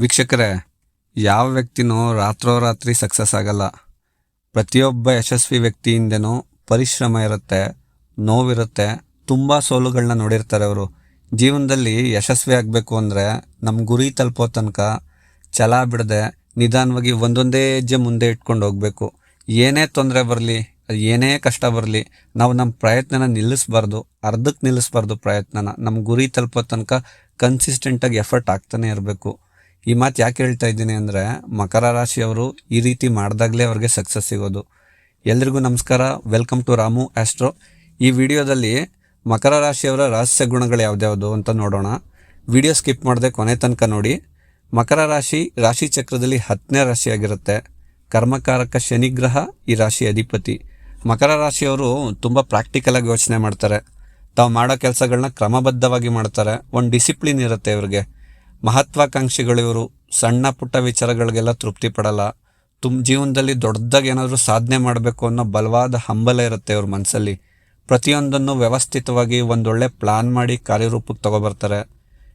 ವೀಕ್ಷಕರೇ, ಯಾವ ವ್ಯಕ್ತಿನೂ ರಾತ್ರೋರಾತ್ರಿ ಸಕ್ಸಸ್ ಆಗಲ್ಲ. ಪ್ರತಿಯೊಬ್ಬ ಯಶಸ್ವಿ ವ್ಯಕ್ತಿಯಿಂದನೂ ಪರಿಶ್ರಮ ಇರುತ್ತೆ, ನೋವಿರುತ್ತೆ, ತುಂಬ ಸೋಲುಗಳನ್ನ ನೋಡಿರ್ತಾರೆ ಅವರು. ಜೀವನದಲ್ಲಿ ಯಶಸ್ವಿ ಆಗಬೇಕು ಅಂದರೆ ನಮ್ಮ ಗುರಿ ತಲುಪೋ ತನಕ ಛಲ ಬಿಡದೆ ನಿಧಾನವಾಗಿ ಒಂದೊಂದೇ ಹೆಜ್ಜೆ ಮುಂದೆ ಇಟ್ಕೊಂಡು ಹೋಗಬೇಕು. ಏನೇ ತೊಂದರೆ ಬರಲಿ, ಏನೇ ಕಷ್ಟ ಬರಲಿ, ನಾವು ನಮ್ಮ ಪ್ರಯತ್ನನ ನಿಲ್ಲಿಸ್ಬಾರ್ದು ಅರ್ಧಕ್ಕೆ ನಿಲ್ಲಿಸ್ಬಾರ್ದು ಪ್ರಯತ್ನನ. ನಮ್ಮ ಗುರಿ ತಲುಪೋ ತನಕ ಕನ್ಸಿಸ್ಟೆಂಟಾಗಿ ಎಫರ್ಟ್ ಆಗ್ತಾನೆ ಇರಬೇಕು. ಈ ಮಾತು ಯಾಕೆ ಹೇಳ್ತಾ ಇದ್ದೀನಿ ಅಂದರೆ ಮಕರ ರಾಶಿಯವರು ಈ ರೀತಿ ಮಾಡಿದಾಗಲೇ ಅವ್ರಿಗೆ ಸಕ್ಸಸ್ ಸಿಗೋದು. ಎಲ್ರಿಗೂ ನಮಸ್ಕಾರ. ವೆಲ್ಕಮ್ ಟು ರಾಮು ಆಸ್ಟ್ರೋ ಈ ವಿಡಿಯೋದಲ್ಲಿ ಮಕರ ರಾಶಿಯವರ ರಹಸ್ಯ ಗುಣಗಳು ಯಾವ್ದ್ಯಾವುದು ಅಂತ ನೋಡೋಣ. ವಿಡಿಯೋ ಸ್ಕಿಪ್ ಮಾಡದೆ ಕೊನೆ ತನಕ ನೋಡಿ. ಮಕರ ರಾಶಿ ರಾಶಿ ಚಕ್ರದಲ್ಲಿ ಹತ್ತನೇ ರಾಶಿಯಾಗಿರುತ್ತೆ. ಕರ್ಮಕಾರಕ ಶನಿಗ್ರಹ ಈ ರಾಶಿ ಅಧಿಪತಿ. ಮಕರ ರಾಶಿಯವರು ತುಂಬ ಪ್ರಾಕ್ಟಿಕಲಾಗಿ ಯೋಚನೆ ಮಾಡ್ತಾರೆ. ತಾವು ಮಾಡೋ ಕೆಲಸಗಳನ್ನ ಕ್ರಮಬದ್ಧವಾಗಿ ಮಾಡ್ತಾರೆ. ಒಂದು ಡಿಸಿಪ್ಲಿನ್ ಇರುತ್ತೆ ಇವ್ರಿಗೆ. ಮಹತ್ವಾಕಾಂಕ್ಷಿಗಳು ಇವರು. ಸಣ್ಣ ಪುಟ್ಟ ವಿಚಾರಗಳಿಗೆಲ್ಲ ತೃಪ್ತಿ ಪಡಲ್ಲ ತುಂಬ ಜೀವನದಲ್ಲಿ ದೊಡ್ಡದಾಗಿ ಏನಾದರೂ ಸಾಧನೆ ಮಾಡಬೇಕು ಅನ್ನೋ ಬಲವಾದ ಹಂಬಲ ಇರುತ್ತೆ ಅವ್ರ ಮನಸ್ಸಲ್ಲಿ ಪ್ರತಿಯೊಂದನ್ನು ವ್ಯವಸ್ಥಿತವಾಗಿ ಒಂದೊಳ್ಳೆ ಪ್ಲಾನ್ ಮಾಡಿ ಕಾರ್ಯರೂಪಕ್ಕೆ ತೊಗೊಬರ್ತಾರೆ.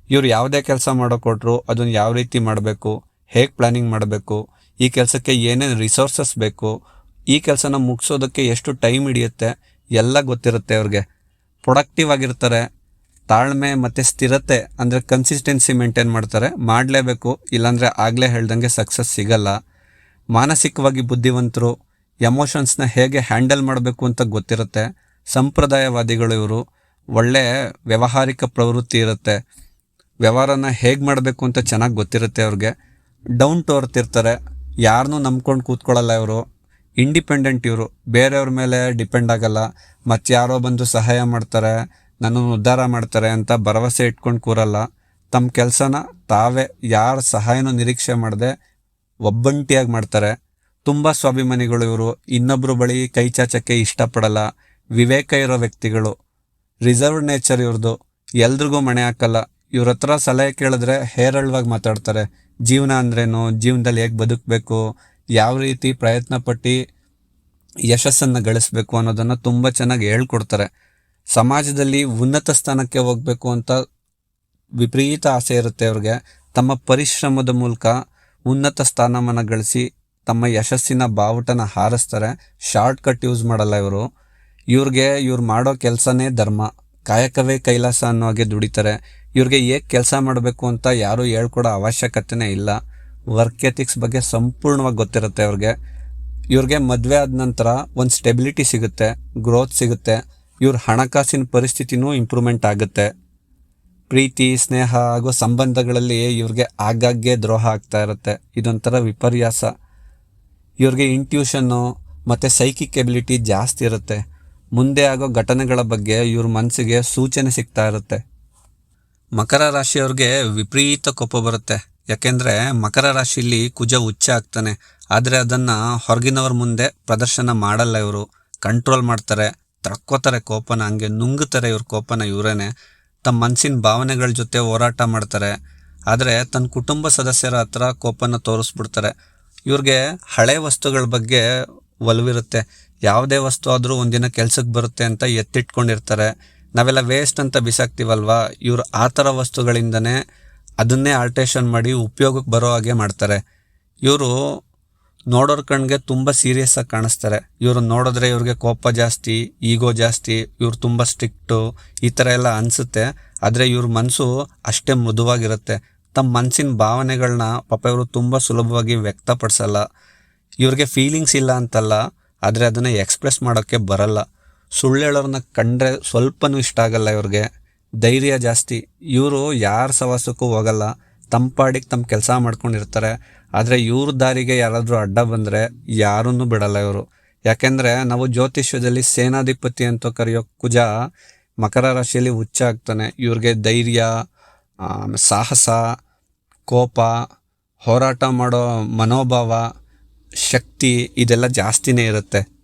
ಇವ್ರು ಯಾವುದೇ ಕೆಲಸ ಮಾಡೋ ಕೊಟ್ಟರು ಅದನ್ನು ಯಾವ ರೀತಿ ಮಾಡಬೇಕು, ಹೇಗೆ ಪ್ಲಾನಿಂಗ್ ಮಾಡಬೇಕು, ಈ ಕೆಲಸಕ್ಕೆ ಏನೇನು ರಿಸೋರ್ಸಸ್ ಬೇಕು, ಈ ಕೆಲಸನ ಮುಗಿಸೋದಕ್ಕೆ ಎಷ್ಟು ಟೈಮ್ ಹಿಡಿಯುತ್ತೆ, ಎಲ್ಲ ಗೊತ್ತಿರುತ್ತೆ ಅವ್ರಿಗೆ ಪ್ರೊಡಕ್ಟಿವ್ ಆಗಿರ್ತಾರೆ ತಾಳ್ಮೆ ಮತ್ತು ಸ್ಥಿರತೆ ಅಂದರೆ ಕನ್ಸಿಸ್ಟೆನ್ಸಿ ಮೇಂಟೈನ್ ಮಾಡ್ತಾರೆ. ಮಾಡಲೇಬೇಕು, ಇಲ್ಲಾಂದರೆ ಆಗಲೇ ಹೇಳ್ದಂಗೆ ಸಕ್ಸಸ್ ಸಿಗಲ್ಲ. ಮಾನಸಿಕವಾಗಿ ಬುದ್ಧಿವಂತರು ಎಮೋಷನ್ಸ್ನ ಹೇಗೆ ಹ್ಯಾಂಡಲ್ ಮಾಡಬೇಕು ಅಂತ ಗೊತ್ತಿರುತ್ತೆ. ಸಂಪ್ರದಾಯವಾದಿಗಳು ಇವರು. ಒಳ್ಳೆ ವ್ಯಾವಹಾರಿಕ ಪ್ರವೃತ್ತಿ ಇರುತ್ತೆ. ವ್ಯವಹಾರನ ಹೇಗೆ ಮಾಡಬೇಕು ಅಂತ ಚೆನ್ನಾಗಿ ಗೊತ್ತಿರುತ್ತೆ ಅವ್ರಿಗೆ. ಡೌನ್ ಟು ಅರ್ತ್ ಇರ್ತಾರೆ. ಯಾರನ್ನೂ ನಂಬ್ಕೊಂಡು ಕೂತ್ಕೊಳ್ಳಲ್ಲ ಇವರು. ಇಂಡಿಪೆಂಡೆಂಟ್ ಇವರು. ಬೇರೆಯವ್ರ ಮೇಲೆ ಡಿಪೆಂಡ್ ಆಗಲ್ಲ. ಮತ್ತು ಯಾರೋ ಬಂದು ಸಹಾಯ ಮಾಡ್ತಾರೆ. ನನ್ನನ್ನು ಉದ್ಧಾರ ಮಾಡ್ತಾರೆ ಅಂತ ಭರವಸೆ ಇಟ್ಕೊಂಡು ಕೂರಲ್ಲ. ತಮ್ಮ ಕೆಲಸನ ತಾವೇ ಯಾರ ಸಹಾಯನೂ ನಿರೀಕ್ಷೆ ಮಾಡದೆ ಒಬ್ಬಂಟಿಯಾಗಿ ಮಾಡ್ತಾರೆ. ತುಂಬ ಸ್ವಾಭಿಮಾನಿಗಳು ಇವರು. ಇನ್ನೊಬ್ಬರು ಬಳಿ ಕೈ ಚಾಚಕ್ಕೆ ಇಷ್ಟಪಡಲ್ಲ. ವಿವೇಕ ಇರೋ ವ್ಯಕ್ತಿಗಳು. ರಿಸರ್ವ್ಡ್ ನೇಚರ್ ಇವ್ರದ್ದು ಎಲ್ರಿಗೂ ಮಣೆ ಹಾಕಲ್ಲ. ಇವ್ರ ಹತ್ರ ಸಲಹೆ ಕೇಳಿದ್ರೆ ಹೇರಳವಾಗಿ ಮಾತಾಡ್ತಾರೆ. ಜೀವನ ಅಂದ್ರೇನು? ಜೀವನದಲ್ಲಿ ಹೇಗೆ ಬದುಕಬೇಕು? ಯಾವ ರೀತಿ ಪ್ರಯತ್ನ ಪಟ್ಟು ಯಶಸ್ಸನ್ನು ಗಳಿಸ್ಬೇಕು ಅನ್ನೋದನ್ನು ತುಂಬ ಚೆನ್ನಾಗಿ ಹೇಳ್ಕೊಡ್ತಾರೆ. ಸಮಾಜದಲ್ಲಿ ಉನ್ನತ ಸ್ಥಾನಕ್ಕೆ ಹೋಗಬೇಕು ಅಂತ ವಿಪರೀತ ಆಸೆ ಇರುತ್ತೆ ಅವ್ರಿಗೆ. ತಮ್ಮ ಪರಿಶ್ರಮದ ಮೂಲಕ ಉನ್ನತ ಸ್ಥಾನಮಾನ ಗಳಿಸಿ ತಮ್ಮ ಯಶಸ್ಸಿನ ಬಾವುಟನ ಹಾರಿಸ್ತಾರೆ. ಶಾರ್ಟ್ ಕಟ್ ಯೂಸ್ ಮಾಡಲ್ಲ ಇವರು. ಇವ್ರಿಗೆ ಇವ್ರು ಮಾಡೋ ಕೆಲಸನೇ ಧರ್ಮ. ಕಾಯಕವೇ ಕೈಲಾಸ ಅನ್ನೋ ಹಾಗೆ ದುಡಿತಾರೆ. ಇವ್ರಿಗೆ ಹೇಗೆ ಕೆಲಸ ಮಾಡಬೇಕು ಅಂತ ಯಾರೂ ಹೇಳ್ಕೊಡೋ ಅವಶ್ಯಕತೆನೇ ಇಲ್ಲ. ವರ್ಕ್ ಎಥಿಕ್ಸ್ ಬಗ್ಗೆ ಸಂಪೂರ್ಣವಾಗಿ ಗೊತ್ತಿರುತ್ತೆ ಅವ್ರಿಗೆ. ಇವ್ರಿಗೆ ಮದುವೆ ಆದ ನಂತರ ಒಂದು ಸ್ಟೆಬಿಲಿಟಿ ಸಿಗುತ್ತೆ ಗ್ರೋತ್ ಸಿಗುತ್ತೆ. ಇವ್ರ ಹಣಕಾಸಿನ ಪರಿಸ್ಥಿತಿನೂ ಇಂಪ್ರೂವ್ಮೆಂಟ್ ಆಗುತ್ತೆ. ಪ್ರೀತಿ, ಸ್ನೇಹ ಹಾಗೂ ಸಂಬಂಧಗಳಲ್ಲಿ ಇವ್ರಿಗೆ ಆಗಾಗ್ಗೆ ದ್ರೋಹ ಆಗ್ತಾ ಇರುತ್ತೆ. ಇದೊಂಥರ ವಿಪರ್ಯಾಸ. ಇವ್ರಿಗೆ ಇಂಟ್ಯೂಷನ್ನು ಮತ್ತು ಸೈಕಿಕ್ ಎಬಿಲಿಟಿ ಜಾಸ್ತಿ ಇರುತ್ತೆ. ಮುಂದೆ ಆಗೋ ಘಟನೆಗಳ ಬಗ್ಗೆ ಇವ್ರ ಮನಸ್ಸಿಗೆ ಸೂಚನೆ ಸಿಗ್ತಾ ಇರುತ್ತೆ. ಮಕರ ರಾಶಿಯವ್ರಿಗೆ ವಿಪರೀತ ಕೋಪ ಬರುತ್ತೆ. ಯಾಕೆಂದರೆ ಮಕರ ರಾಶಿಯಲ್ಲಿ ಕುಜ ಉಚ್ಚ ಆಗ್ತಾನೆ. ಆದರೆ ಅದನ್ನು ಹೊರಗಿನವ್ರ ಮುಂದೆ ಪ್ರದರ್ಶನ ಮಾಡಲ್ಲ ಇವರು. ಕಂಟ್ರೋಲ್ ಮಾಡ್ತಾರೆ. ತಡ್ಕೋತಾರೆ ಕೋಪನ, ಹಂಗೆ ನುಂಗುತ್ತಾರೆ ಇವ್ರ ಕೋಪನ ಇವರೇನೆ. ತಮ್ಮ ಮನಸ್ಸಿನ ಭಾವನೆಗಳ ಜೊತೆ ಹೋರಾಟ ಮಾಡ್ತಾರೆ. ಆದರೆ ತನ್ನ ಕುಟುಂಬ ಸದಸ್ಯರ ಹತ್ರ ಕೋಪನ ತೋರಿಸ್ಬಿಡ್ತಾರೆ. ಇವ್ರಿಗೆ ಹಳೆ ವಸ್ತುಗಳ ಬಗ್ಗೆ ಒಲವಿರುತ್ತೆ. ಯಾವುದೇ ವಸ್ತು ಆದರೂ ಒಂದಿನ ಕೆಲಸಕ್ಕೆ ಬರುತ್ತೆ ಅಂತ ಎತ್ತಿಟ್ಕೊಂಡಿರ್ತಾರೆ. ನಾವೆಲ್ಲ ವೇಸ್ಟ್ ಅಂತ ಬಿಸಾಕ್ತೀವಲ್ವಾ? ಇವರು ಆ ಥರ ವಸ್ತುಗಳಿಂದನೇ ಅದನ್ನೇ ಆಲ್ಟೇಷನ್ ಮಾಡಿ ಉಪಯೋಗಕ್ಕೆ ಬರೋ ಹಾಗೆ ಮಾಡ್ತಾರೆ. ಇವರು ನೋಡೋರ್ ಕಣ್ಗೆ ತುಂಬ ಸೀರಿಯಸ್ ಆಗಿ ಕಾಣಿಸ್ತಾರೆ. ಇವ್ರು ನೋಡಿದ್ರೆ ಇವ್ರಿಗೆ ಕೋಪ ಜಾಸ್ತಿ ಈಗೋ ಜಾಸ್ತಿ, ಇವ್ರು ತುಂಬ ಸ್ಟ್ರಿಕ್ಟು ಈ ಥರ ಎಲ್ಲ ಅನಿಸುತ್ತೆ. ಆದರೆ ಇವ್ರ ಮನಸ್ಸು ಅಷ್ಟೇ ಮೃದುವಾಗಿರುತ್ತೆ. ತಮ್ಮ ಮನಸ್ಸಿನ ಭಾವನೆಗಳನ್ನ ಪಾಪ ಇವರು ತುಂಬ ಸುಲಭವಾಗಿ ವ್ಯಕ್ತಪಡಿಸಲ್ಲ. ಇವ್ರಿಗೆ ಫೀಲಿಂಗ್ಸ್ ಇಲ್ಲ ಅಂತಲ್ಲ, ಆದರೆ ಅದನ್ನು ಎಕ್ಸ್ಪ್ರೆಸ್ ಮಾಡೋಕ್ಕೆ ಬರಲ್ಲ. ಸುಳ್ಳು ಹೇಳೋರನ್ನ ಕಂಡ್ರೆ ಸ್ವಲ್ಪನೂ ಇಷ್ಟ ಆಗಲ್ಲ ಇವ್ರಿಗೆ. ಧೈರ್ಯ ಜಾಸ್ತಿ. ಇವರು ಯಾರ ಸವಾಸಕ್ಕೂ ಹೋಗಲ್ಲ. ತಂಪಾಡಿಗೆ ತಮ್ಮ ಕೆಲಸ ಮಾಡ್ಕೊಂಡಿರ್ತಾರೆ. ಆದರೆ ಇವ್ರ ದಾರಿಗೆ ಯಾರಾದರೂ ಅಡ್ಡ ಬಂದರೆ ಯಾರನ್ನೂ ಬಿಡಲ್ಲ ಇವರು. ಯಾಕೆಂದರೆ ನಾವು ಜ್ಯೋತಿಷ್ಯದಲ್ಲಿ ಸೇನಾಧಿಪತಿ ಅಂತ ಕರೆಯೋ ಕುಜ ಮಕರ ರಾಶಿಯಲ್ಲಿ ಹುಚ್ಚ ಆಗ್ತಾನೆ. ಇವ್ರಿಗೆ ಧೈರ್ಯ ಸಾಹಸ, ಕೋಪ, ಹೋರಾಟ ಮಾಡೋ ಮನೋಭಾವ, ಶಕ್ತಿ ಇದೆಲ್ಲ ಜಾಸ್ತಿನೇ ಇರುತ್ತೆ.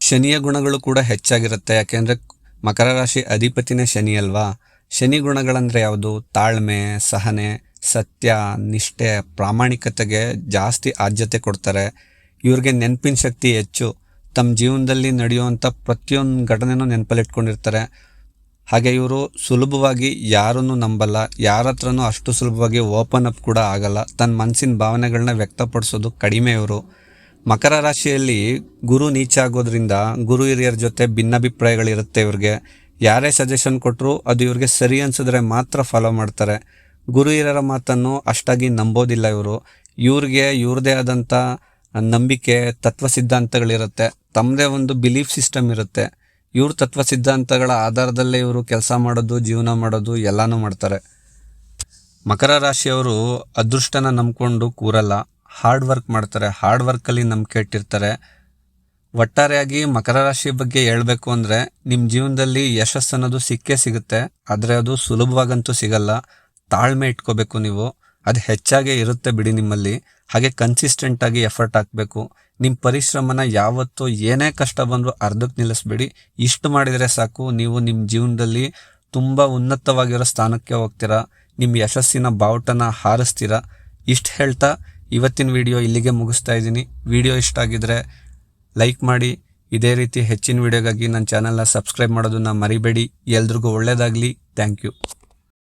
ಶನಿಯ ಗುಣಗಳು ಕೂಡ ಹೆಚ್ಚಾಗಿರುತ್ತೆ. ಯಾಕೆಂದರೆ ಮಕರ ರಾಶಿ ಅಧಿಪತಿನೇ ಶನಿ ಅಲ್ವಾ? ಶನಿ ಗುಣಗಳಂದರೆ ಯಾವುದು? ತಾಳ್ಮೆ, ಸಹನೆ ಸತ್ಯ, ನಿಷ್ಠೆ, ಪ್ರಾಮಾಣಿಕತೆಗೆ ಜಾಸ್ತಿ ಆದ್ಯತೆ ಕೊಡ್ತಾರೆ. ಇವ್ರಿಗೆ ನೆನಪಿನ ಶಕ್ತಿ ಹೆಚ್ಚು. ತಮ್ಮ ಜೀವನದಲ್ಲಿ ನಡೆಯುವಂಥ ಪ್ರತಿಯೊಂದು ಘಟನೆನೂ ನೆನಪಲ್ಲಿಟ್ಕೊಂಡಿರ್ತಾರೆ. ಹಾಗೆ ಇವರು ಸುಲಭವಾಗಿ ಯಾರನ್ನು ನಂಬಲ್ಲ, ಯಾರ ಹತ್ರನೂ ಅಷ್ಟು ಸುಲಭವಾಗಿ ಓಪನ್ ಅಪ್ ಕೂಡ ಆಗಲ್ಲ. ತನ್ನ ಮನಸ್ಸಿನ ಭಾವನೆಗಳನ್ನ ವ್ಯಕ್ತಪಡಿಸೋದು ಕಡಿಮೆ ಇವರು. ಮಕರ ರಾಶಿಯಲ್ಲಿ ಗುರು ನೀಚ ಆಗೋದ್ರಿಂದ ಗುರು ಹಿರಿಯರ ಜೊತೆ ಭಿನ್ನಾಭಿಪ್ರಾಯಗಳಿರುತ್ತೆ ಇವ್ರಿಗೆ. ಯಾರೇ ಸಜೆಷನ್ ಕೊಟ್ಟರು ಅದು ಇವ್ರಿಗೆ ಸರಿ ಅನಿಸಿದ್ರೆ ಮಾತ್ರ ಫಾಲೋ ಮಾಡ್ತಾರೆ. ಗುರು ಹಿರಿಯರ ಮಾತನ್ನು ಅಷ್ಟಾಗಿ ನಂಬೋದಿಲ್ಲ ಇವರು. ಇವ್ರಿಗೆ ಇವ್ರದೇ ಆದಂಥ ನಂಬಿಕೆ ತತ್ವ ಸಿದ್ಧಾಂತಗಳಿರುತ್ತೆ ತಮ್ಮದೇ ಒಂದು ಬಿಲೀಫ್ ಸಿಸ್ಟಮ್ ಇರುತ್ತೆ. ಇವ್ರ ತತ್ವ ಸಿದ್ಧಾಂತಗಳ ಆಧಾರದಲ್ಲೇ ಇವರು ಕೆಲಸ ಮಾಡೋದು, ಜೀವನ ಮಾಡೋದು ಎಲ್ಲನೂ ಮಾಡ್ತಾರೆ. ಮಕರ ರಾಶಿಯವರು ಅದೃಷ್ಟನ ನಂಬಿಕೊಂಡು ಕೂರಲ್ಲ. ಹಾರ್ಡ್ ವರ್ಕ್ ಮಾಡ್ತಾರೆ. ಹಾರ್ಡ್ ವರ್ಕಲ್ಲಿ ನಂಬಿಕೆ ಇಟ್ಟಿರ್ತಾರೆ. ಒಟ್ಟಾರೆಯಾಗಿ ಮಕರ ರಾಶಿ ಬಗ್ಗೆ ಹೇಳಬೇಕು ಅಂದರೆ ನಿಮ್ಮ ಜೀವನದಲ್ಲಿ ಯಶಸ್ಸು ಅನ್ನೋದು ಸಿಕ್ಕೇ ಸಿಗುತ್ತೆ. ಆದರೆ ಅದು ಸುಲಭವಾಗಂತೂ ಸಿಗಲ್ಲ. ತಾಳ್ಮೆ ಇಟ್ಕೋಬೇಕು ನೀವು. ಅದು ಹೆಚ್ಚಾಗೇ ಇರುತ್ತೆ ಬಿಡಿ ನಿಮ್ಮಲ್ಲಿ. ಹಾಗೆ ಕನ್ಸಿಸ್ಟೆಂಟ್ ಆಗಿ ಎಫರ್ಟ್ ಹಾಕಬೇಕು. ನಿಮ್ಮ ಪರಿಶ್ರಮನ ಯಾವತ್ತೂ ಏನೇ ಕಷ್ಟ ಬಂದರೂ ಅರ್ಧಕ್ಕೆ ನಿಲ್ಲಿಸ್ಬೇಡಿ. ಇಷ್ಟು ಮಾಡಿದರೆ ಸಾಕು. ನೀವು ನಿಮ್ಮ ಜೀವನದಲ್ಲಿ ತುಂಬ ಉನ್ನತವಾಗಿರೋ ಸ್ಥಾನಕ್ಕೆ ಹೋಗ್ತೀರಾ. ನಿಮ್ಮ ಯಶಸ್ಸಿನ ಬಾವುಟನ ಹಾರಿಸ್ತೀರಾ. ಇಷ್ಟು ಹೇಳ್ತಾ ಇವತ್ತಿನ ವಿಡಿಯೋ ಇಲ್ಲಿಗೆ ಮುಗಿಸ್ತಾ ಇದ್ದೀನಿ. ವಿಡಿಯೋ ಇಷ್ಟ ಆಗಿದ್ರೆ ಲೈಕ್ ಮಾಡಿ. ಇದೇ ರೀತಿ ಹೆಚ್ಚಿನ ವಿಡಿಯೋಗಾಗಿ ನನ್ನ ಚಾನಲ್ನ ಸಬ್ಸ್ಕ್ರೈಬ್ ಮಾಡೋದನ್ನ ಮರಿಬೇಡಿ. ಎಲ್ರಿಗೂ ಒಳ್ಳೆಯದಾಗಲಿ ಥ್ಯಾಂಕ್ ಯು.